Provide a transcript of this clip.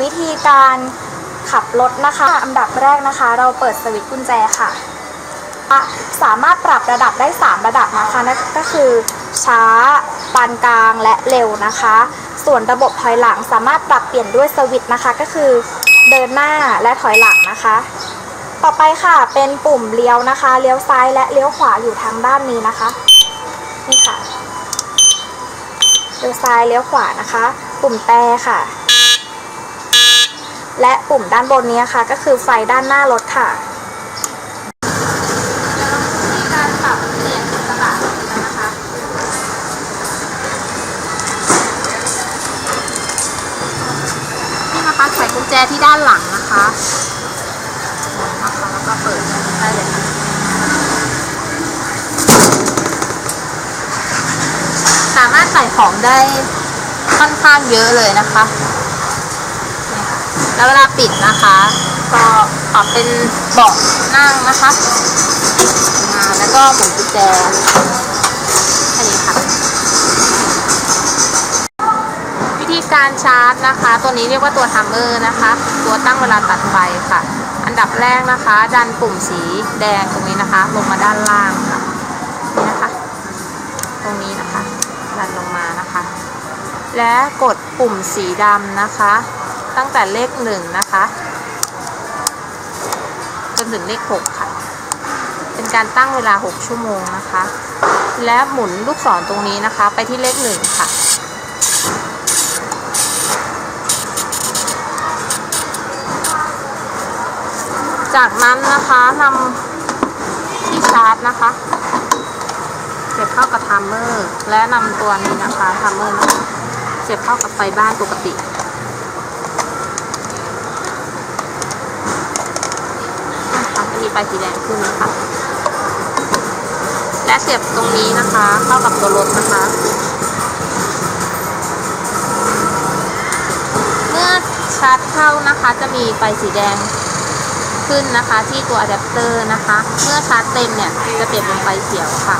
วิธีการขับรถนะคะ อันดับแรกนะคะ เราเปิดสวิตช์กุญแจค่ะอะ สามารถปรับระดับได้ 3 ระดับนะคะนั่นก็คือช้า ปานกลางและเร็วนะคะ ส่วนระบบถอยหลังสามารถปรับเปลี่ยนด้วยสวิตช์นะคะ ก็คือเดินหน้าและถอยหลังนะคะ ต่อไปค่ะเป็นปุ่มเลี้ยวนะคะ เลี้ยวซ้ายและเลี้ยวขวาอยู่ทางด้านนี้นะคะ นี่ค่ะ เลี้ยวซ้ายเลี้ยวขวานะคะ ปุ่มแต่ค่ะ และปุ่มด้านบนนี้ค่ะ ก็คือไฟด้านหน้ารถค่ะนี่นะคะใส่กุญแจที่ด้านหลังนะคะแล้วก็เปิดได้เลยค่ะสามารถใส่ของได้ค่อนข้างเยอะเลยนะคะ แล้วเวลาปิดนะคะ ก็ปรับเป็นเบาะนั่งนะคะอ่าแล้วก็หมุนกุญแจอันนี้ค่ะ วิธีการชาร์จนะคะ ตัวนี้เรียกว่าตัวทัมเมอร์นะคะ ตัวตั้งเวลาตัดไฟค่ะ อันดับแรกนะคะ ดันปุ่มสีแดงตรงนี้นะคะ ลงมาด้านล่างค่ะนี่นะคะ ตรงนี้นะคะ ดันลงมานะคะ และกดปุ่มสีดำนะคะ ตั้งแต่เลขหนึ่งนะคะ จนถึงเลขหกค่ะ เป็นการตั้งเวลา6ชั่วโมงนะคะ และหมุนลูกศรตรงนี้นะคะ ไปที่เลขหนึ่งค่ะจากนั้นนะคะนำที่ชาร์จนะคะเสียบเข้ากับไทม์เมอร์ และนำตัวนี้นะคะไทม์เมอร์เสียบเข้ากับไฟบ้านปกติ ไฟสีแดงขึ้นนะคะ และเสียบตรงนี้นะคะ เข้ากับตัวรถนะคะ เมื่อชาร์จเข้านะคะจะมีไฟสีแดงขึ้นนะคะที่ตัวอะแดปเตอร์นะคะ เมื่อชาร์จเต็มเนี่ยจะเปลี่ยนเป็นไฟเขียวค่ะ